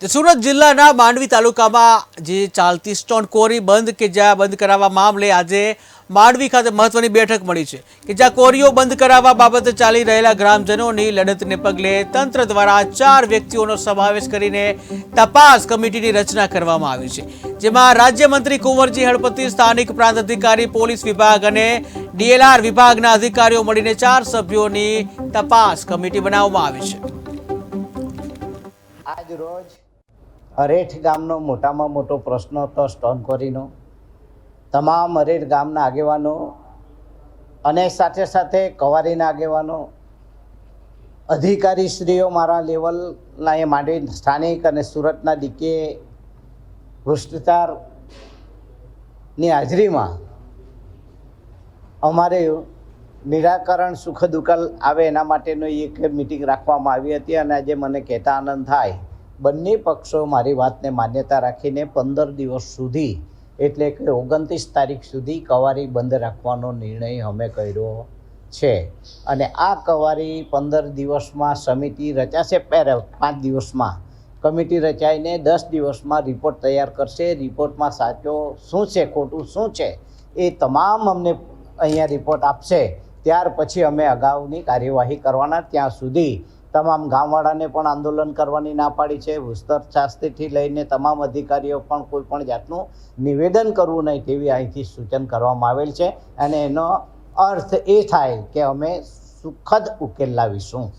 સુરત જિલ્લાના માંડવી તાલુકામાં જે ચાલતી સ્ટોન કોરી બંધ કે જ્યાં બંધ કરાવવા મામલે આજે માંડવી ખાતે મહત્વની બેઠક મળી છે કે જ્યાં કોરીઓ બંધ કરાવવા બાબતે ચાલી રહેલા ગ્રામજનોની લડતને પગલે તંત્ર દ્વારા ચાર વ્યક્તિઓનો સમાવેશ કરીને તપાસ કમિટીની રચના કરવામાં આવી છે. જેમાં રાજ્યમંત્રી કુંવરજી હળપતિ, સ્થાનિક પ્રાંત અધિકારી, પોલીસ વિભાગ અને ડીએલઆર વિભાગના અધિકારીઓ મળીને ચાર સભ્યોની તપાસ કમિટી બનાવવામાં આવી છે. આજ રોજ અરેઠ ગામનો મોટામાં મોટો પ્રશ્ન હતો સ્ટોન કોરીનો. તમામ અરેઠ ગામના આગેવાનો અને સાથે સાથે કવારીના આગેવાનો, અધિકારીશ્રીઓ મારા લેવલના એ માંડી સ્થાનિક અને સુરતના ડીકે ભ્રષ્ટાચારની હાજરીમાં અમારે નિરાકરણ સુખદ ઉકેલ આવે એના માટેનો એક મિટિંગ રાખવામાં આવી હતી અને આજે મને કહેતા આનંદ થાય. બંને પક્ષો મારી વાતને માન્યતા રાખીને પંદર દિવસ સુધી, એટલે કે ઓગણત્રીસ તારીખ સુધી કવારી બંધ રાખવાનો નિર્ણય અમે કર્યો છે. અને આ કવારી પંદર દિવસમાં સમિતિ રચાશે પહેરે પાંચ દિવસમાં. કમિટી રચાઈને દસ દિવસમાં રિપોર્ટ તૈયાર કરશે. રિપોર્ટમાં સાચો શું છે, ખોટું શું છે, એ તમામ અમને અહીંયા રિપોર્ટ આપશે. ત્યાર પછી અમે અગાઉની કાર્યવાહી કરવાના. ત્યાં સુધી તમામ ગામવાળાને પણ આંદોલન કરવાની ના પાડી છે. ભૂસ્તર શાસ્ત્રીથી લઈને તમામ અધિકારીઓ પણ કોઈ પણ જાતનું નિવેદન કરવું નહીં તેવી અહીંથી સૂચન કરવામાં આવેલ છે. અને એનો અર્થ એ થાય કે અમે સુખદ ઉકેલ લાવીશું.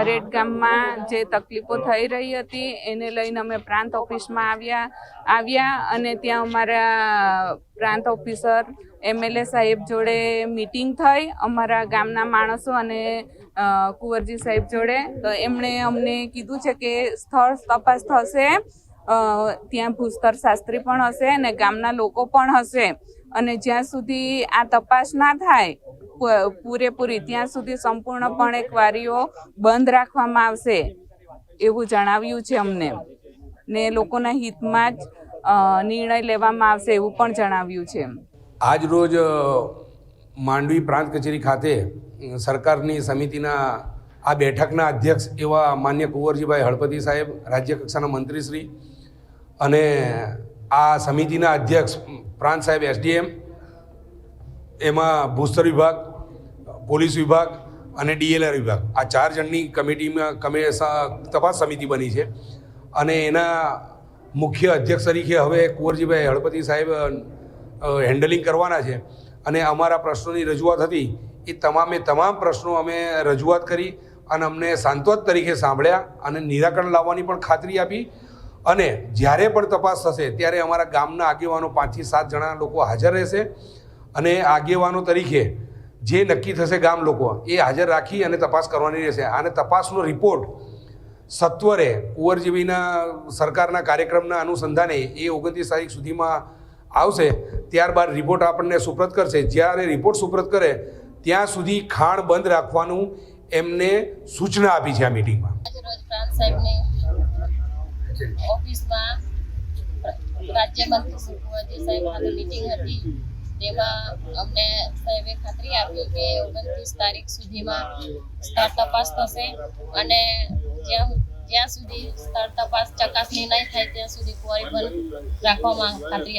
અરેડ ગામમાં જે તકલીફો થઈ રહી હતી, એને લઈને અમે પ્રાંત ઓફિસમાં આવ્યા આવ્યા અને ત્યાં અમારા પ્રાંત ઓફિસર, એમએલએ સાહેબ જોડે મિટિંગ થઈ, અમારા ગામના માણસો અને કુંવરજી સાહેબ જોડે. તો એમણે અમને કીધું છે કે સ્થળ તપાસ થશે ત્યાં ભૂસ્તર શાસ્ત્રી પણ હશે અને ગામના લોકો પણ હશે. અને જ્યાં સુધી આ તપાસ ના થાય પૂરેપૂરી, ત્યાં સુધી સંપૂર્ણપણે ક્વારીઓ બંધ રાખવામાં આવશે એવું જણાવ્યું છે અમને. ને લોકોના હિતમાં જ નિર્ણય લેવામાં આવશે એવું પણ જણાવ્યું છે. આજ રોજ માંડવી પ્રાંત કચેરી ખાતે સરકારની સમિતિના, આ બેઠકના અધ્યક્ષ એવા માન્ય કુંવરજીભાઈ હળપતિ સાહેબ, રાજ્ય કક્ષાના મંત્રીશ્રી અને આ સમિતિના અધ્યક્ષ પ્રાંત સાહેબ એસડીએમ એમાં ભૂસ્તર વિભાગ, પોલીસ વિભાગ અને ડીએલઆર વિભાગ. આ ચાર જણની કમિટીમાં કમે તપાસ સમિતિ બની છે. અને એના મુખ્ય અધ્યક્ષ તરીકે હવે કુંવરજીભાઈ હળપતિ સાહેબ હેન્ડલિંગ કરવાના છે. અને અમારા પ્રશ્નોની રજૂઆત હતી. એ તમામે તમામ પ્રશ્નો અમે રજૂઆત કરી અને અમને સાંત્વત તરીકે સાંભળ્યા અને નિરાકરણ લાવવાની પણ ખાતરી આપી. અને જ્યારે પણ તપાસ થશે, ત્યારે અમારા ગામના આગેવાનો પાંચથી સાત જણા લોકો હાજર રહેશે. અને આગેવાનો તરીકે જે નક્કી થશે ગામ લોકો એ હાજર રાખી અને તપાસ કરવાની રહેશે. અને તપાસનો રિપોર્ટ સત્વરે કુંવરજીવીના સરકારના કાર્યક્રમના અનુસંધાને એ ઓગણત્રીસ તારીખ સુધીમાં આવશે. ત્યારબાદ રિપોર્ટ આપણને સુપ્રત કરશે. જ્યારે રિપોર્ટ સુપ્રત કરે, ત્યાં સુધી ખાણ બંધ રાખવાનું એમને સૂચના આપી છે આ મિટિંગમાં. રાજ્યમંત્રી સાહેબ સાથે હતી. તેમાં અમને સાહેબે ખાતરી આપી કે ઓગણત્રીસ તારીખ સુધીમાં સ્થળ તપાસ થશે અને જ્યાં જ્યાં સુધી સ્થળ તપાસ ચકાસણી નહીં થાય, ત્યાં સુધી ક્વોરી બંધ રાખવામાં ખાતરી